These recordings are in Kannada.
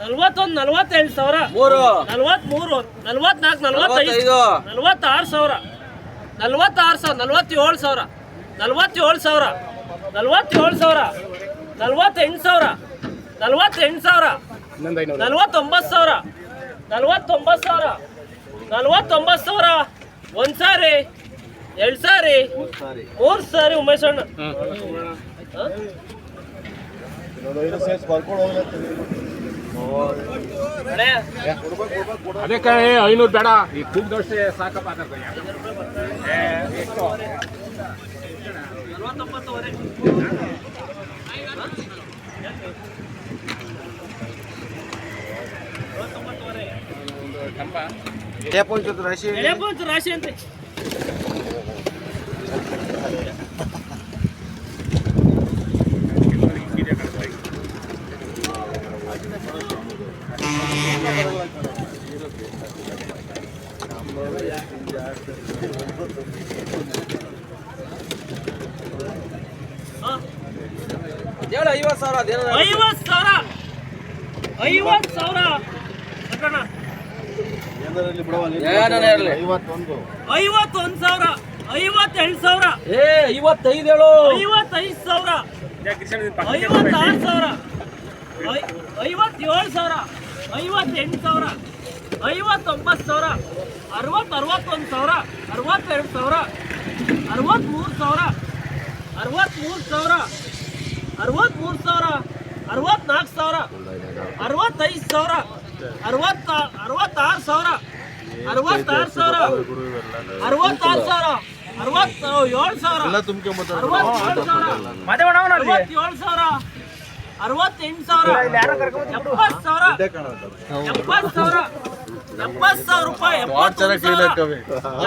ನಲ್ವತ್ತೊಂದು ನಲ್ವತ್ತೆಂಟು ಸಾವಿರ. ಮೂರು. ನಲ್ವತ್ಮೂರು ನಲ್ವತ್ನಾಲ್ಕು ನಲ್ವತ್ತೈದು ನಲ್ವತ್ತಾರು ಸಾವಿರ. ನಲ್ವತ್ತಾರು ಸಾವಿರ ನಲ್ವತ್ತೇಳು ಸಾವಿರ. ನಲ್ವತ್ತೇಳು ಸಾವಿರ. ನಲ್ವತ್ತೇಳು ಸಾವಿರ. ನಲ್ವತ್ತೆಂಟು ಸಾವಿರ. ನಲ್ವತ್ತೆಂಟು ಸಾವಿರ. ನಲ್ವತ್ತೊಂಬತ್ತು ಸಾವಿರ. ನಲ್ವತ್ತೊಂಬತ್ತು ಸಾವಿರ. ನಲ್ವತ್ತೊಂಬತ್ತು ಸಾವಿರ. ಒಂದು ಸಾರಿ ಎರಡು ಸಾರಿ ಮೂರು ಸಾರಿ. ಉಮೇಶ್ ಅಣ್ಣ. ಹ? ಅಣ್ಣೇ, ಅದಕ್ಕೆ ಐನೂರು ಬೇಡ. ಈ ಕೂಗ್ದಷ್ಟೇ ಸಾಕಪ್ಪ ನಲ್ವತ್ತೊಂಬತ್ತುವರೆ ಕಲ್ಪ ಎಳೆಪಂಚು ರಾಶಿ ಅಂತೆ. ಹೇಳು ಐವತ್ತು ಸಾವಿರ ಐವತ್ತು ಸಾವಿರ! ಐವತ್ತು ಸಾವಿರ! ತಗೋಣ. ಏನಾನ ಇರಲಿ. ಐವತ್ತೊಂದು. ಸಾವಿರ ಐವತ್ತೆರಡು ಸಾವಿರ. ಏ ಐವತ್ತೈದು ಹೇಳು. ಐವತ್ತೈದು ಸಾವಿರ. ಐವತ್ತಾರು ಸಾವಿರ. ಐ- ಐವತ್ತೇಳು ಸಾವಿರ. ಐವತ್ತೆಂಟು ಸಾವಿರ. ಐವತ್ತೊಂಬತ್ತು ಸಾವಿರ. ಅರವತ್ತು ಅರವತ್ತೊಂದು ಸಾವಿರ ಅರವತ್ತೆರಡು ಸಾವಿರ ಅರವತ್ತ್ಮೂರು ಸಾವಿರ ಅರವತ್ತ್ಮೂರು ಸಾವಿರ ಅರವತ್ತ್ಮೂರು ಸಾವಿರ ಅರವತ್ನಾಲ್ಕು ಸಾವಿರ ಅರವತ್ತೈದು ಸಾವಿರ ಅರವತ್ತ ಅರವತ್ತಾರು ಸಾವಿರ ಅರವತ್ತಾರು ಸಾವಿರ ಅರವತ್ತಾರು ಸಾವಿರ ಅರವತ್ತ ಏಳು ಸಾವಿರ ಅರವತ್ತೇಳು ಸಾವಿರ ಅರವತ್ತೇಳು ಸಾವಿರ ಅರವತ್ತೆಂಟು ಸಾವಿರ ಎಪ್ಪತ್ತು ಸಾವಿರ ಎಪ್ಪತ್ತು ಸಾವಿರ ಎಪ್ಪತ್ತು ಸಾವಿರ ರೂಪಾಯಿ ಎಪ್ಪತ್ತೊಂದು ಸಾವಿರ.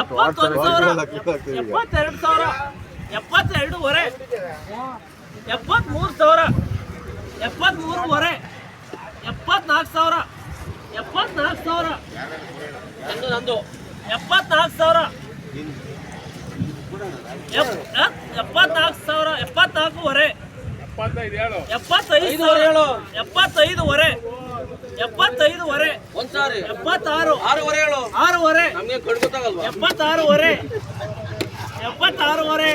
ಎಪ್ಪತ್ತೊಂದು ಸಾವಿರ. ಎಪ್ಪತ್ತೆರಡು ಸಾವಿರ. ಎಪ್ಪತ್ತೆರಡೂವರೆ. ಎಪ್ಪತ್ತ್ಮೂರು ಸಾವಿರ. ಎಪ್ಪತ್ತ್ಮೂರುವರೆ. ಎಪ್ಪತ್ನಾಲ್ಕು ಸಾವಿರ. ಎಪ್ಪತ್ನಾಲ್ಕು ಸಾವಿರ. ನಂದು ನಂದು. ಎಪ್ಪತ್ನಾಲ್ಕು ಸಾವಿರ. ಎಪ್- ಎಪ್- ಎಪ್ಪತ್ನಾಲ್ಕು ಸಾವಿರ. ಎಪ್ಪತ್ನಾಲ್ಕುವರೆ ಎಪ್ಪತ್ತೈದು ಎಪ್ಪತ್ತೈದುವರೆ ಎಪ್ಪತ್ತೈದುವರೆ. ಒಂದ್ ಸಾರಿ ಎಪ್ಪತ್ತಾರು. ಆರೂವರೆ ಆರೂವರೆ. ನಮಗೆ ಕಣ್ ಗೊತ್ತಾಗಲ್ವಾ? ಎಪ್ಪತ್ತಾರೂವರೆ. ಎಪ್ಪತ್ತಾರೂವರೆ.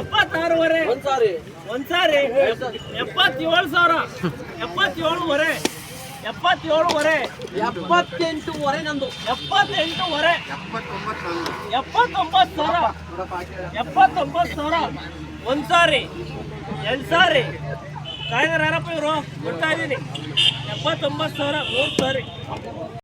ಎಪ್ಪತ್ತಾರೂವರೆ. ಒಂದ್ ಸಾರಿ. ಒಂದ್ಸಾರಿ. ಎಪ್ಪತ್ತೇಳು ಸಾವಿರ. ಎಪ್ಪತ್ತೇಳುವರೆ. ಎಪ್ಪತ್ತೇಳುವರೆ. ಎಪ್ಪತ್ತೆಂಟುವರೆ ನಂದು. ಎಪ್ಪತ್ತೆಂಟುವರೆ. ಎಪ್ಪತ್ತೊಂಬತ್ತು ಸಾವಿರ. ಎಪ್ಪತ್ತೊಂಬತ್ತು ಸಾವಿರ. ಒಂದು ಸಾರಿ ಎರಡು ಸಾರಿ. ಕಾಯ್ದಾರಪ್ಪ ಯಾರಪ್ಪ ಇವರು? ಕೊಡ್ತಾ ಇದ್ದೀನಿ ಎಪ್ಪತ್ತೊಂಬತ್ತು ಸಾವಿರ ಮೂರು ಸಾರಿ